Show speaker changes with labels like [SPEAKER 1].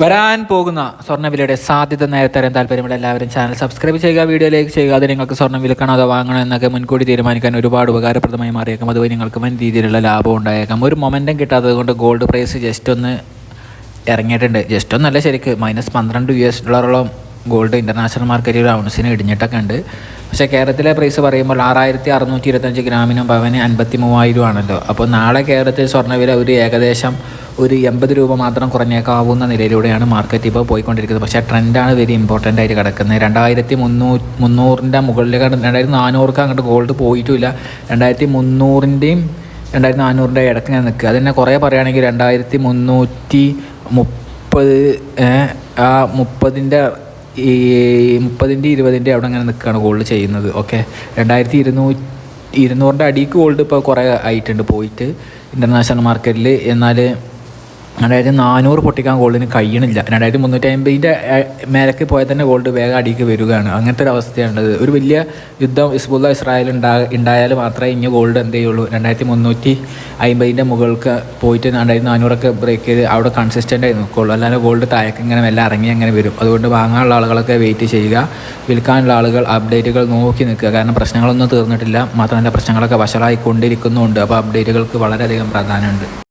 [SPEAKER 1] വരാൻ പോകുന്ന സ്വർണവിലയുടെ സാധ്യത നേരത്തെ അറിയാൻ താല്പര്യമുള്ള എല്ലാവരും ചാനൽ സബ്സ്ക്രൈബ് ചെയ്യുക വീഡിയോ ലൈക്ക് ചെയ്യുക. അത് നിങ്ങൾക്ക് സ്വർണം വിൽക്കണോ അതോ വാങ്ങണോ എന്നൊക്കെ മുൻകൂട്ടി തീരുമാനിക്കാൻ ഒരുപാട് ഉപകാരപ്രദമായി മാറിയേക്കാം. അതുവഴി നിങ്ങൾക്ക് വൻ രീതിയിലുള്ള ലാഭം ഉണ്ടായേക്കാം. ഒരു മൊമെന്റം കിട്ടാത്തത് കൊണ്ട് ഗോൾഡ് പ്രൈസ് ജസ്റ്റ് ഒന്ന് ഇറങ്ങിയിട്ടുണ്ട്. ജസ്റ്റ് ഒന്നല്ല ശരിക്ക് മൈനസ് പന്ത്രണ്ട് യു എസ് ഡോളറോളം ഗോൾഡ് ഇന്റർനാഷണൽ മാർക്കറ്റിൽ ഔൺസിന് ഇടിഞ്ഞിട്ടൊക്കെ ഉണ്ട്. പക്ഷേ കേരളത്തിലെ പ്രൈസ് പറയുമ്പോൾ ആറായിരത്തി അറുന്നൂറ്റി ഇരുപത്തഞ്ച് ഗ്രാമിനും പവന് അൻപത്തി മൂവായിരം ആണല്ലോ. അപ്പോൾ നാളെ കേരളത്തിൽ സ്വർണവില ഒരു ഏകദേശം ഒരു എൺപത് രൂപ മാത്രം കുറഞ്ഞേക്കാവുന്ന നിലയിലൂടെയാണ് മാർക്കറ്റ് ഇപ്പോൾ പോയിക്കൊണ്ടിരിക്കുന്നത്. പക്ഷേ ട്രെൻഡാണ് വെരി ഇമ്പോർട്ടന്റ് ആയിട്ട് കിടക്കുന്നത്. രണ്ടായിരത്തി മുന്നൂറ്റി മുന്നൂറിന്റെ മുകളിലേക്ക് രണ്ടായിരത്തി നാനൂറുക്ക് അങ്ങോട്ട് ഗോൾഡ് പോയിട്ടുമില്ല. രണ്ടായിരത്തി മുന്നൂറിന്റെയും രണ്ടായിരത്തി നാനൂറിന്റെ ഇടയ്ക്ക് ഞാൻ നിൽക്കുക. അത് കുറേ പറയുകയാണെങ്കിൽ രണ്ടായിരത്തി മുന്നൂറ്റി മുപ്പത് ആ മുപ്പതിന്റെ ഈ മുപ്പതിന്റെ ഇരുപതിന്റെ അവിടെ അങ്ങനെ നിൽക്കുകയാണ് ഗോൾഡ് ചെയ്യുന്നത്. ഓക്കെ രണ്ടായിരത്തി ഇരുന്നൂറ്റി ഇരുന്നൂറിന്റെ അടിക്ക് ഗോൾഡ് ഇപ്പോൾ കുറേ ആയിട്ടുണ്ട് പോയിട്ട് ഇന്റർനാഷണൽ മാർക്കറ്റിൽ എന്നാൽ രണ്ടായിരത്തി നാനൂറ് പൊട്ടിക്കാൻ ഗോൾഡിന് കഴിയണില്ല. രണ്ടായിരത്തി മുന്നൂറ്റി അമ്പതിന്റെ മേലേക്ക് പോയാൽ തന്നെ ഗോൾഡ് വേഗം അടിക്ക് വരികയാണ്. അങ്ങനത്തെ ഒരു അവസ്ഥയാണുള്ളത് ഒരു വലിയ യുദ്ധം ഇസ്ബുല്ല ഇസ്രായേൽ ഉണ്ടാ ഉണ്ടായാൽ മാത്രമേ ഇനി ഗോൾഡ് എന്തേ ഉള്ളൂ രണ്ടായിരത്തി മുന്നൂറ്റി അമ്പതിന്റെ മുകൾക്ക് പോയിട്ട് രണ്ടായിരത്തി നാനൂറൊക്കെ ബ്രേക്ക് ചെയ്ത് അവിടെ കൺസിസ്റ്റന്റ് ആയി നിൽക്കുള്ളൂ. അല്ലാതെ ഗോൾഡ് താഴേക്ക് ഇങ്ങനെ എല്ലാം ഇറങ്ങി അങ്ങനെ വരും. അതുകൊണ്ട് വാങ്ങാനുള്ള ആളുകളൊക്കെ വെയിറ്റ് ചെയ്യുക. വിൽക്കാനുള്ള ആളുകൾ അപ്ഡേറ്റുകൾ നോക്കി നിൽക്കുക. കാരണം പ്രശ്നങ്ങളൊന്നും തീർന്നിട്ടില്ല. മാത്രമല്ല പ്രശ്നങ്ങളൊക്കെ വഷളായിക്കൊണ്ടിരിക്കുന്നുമുണ്ട്. അപ്പോൾ അപ്ഡേറ്റുകൾക്ക് വളരെയധികം പ്രാധാന്യമുണ്ട്.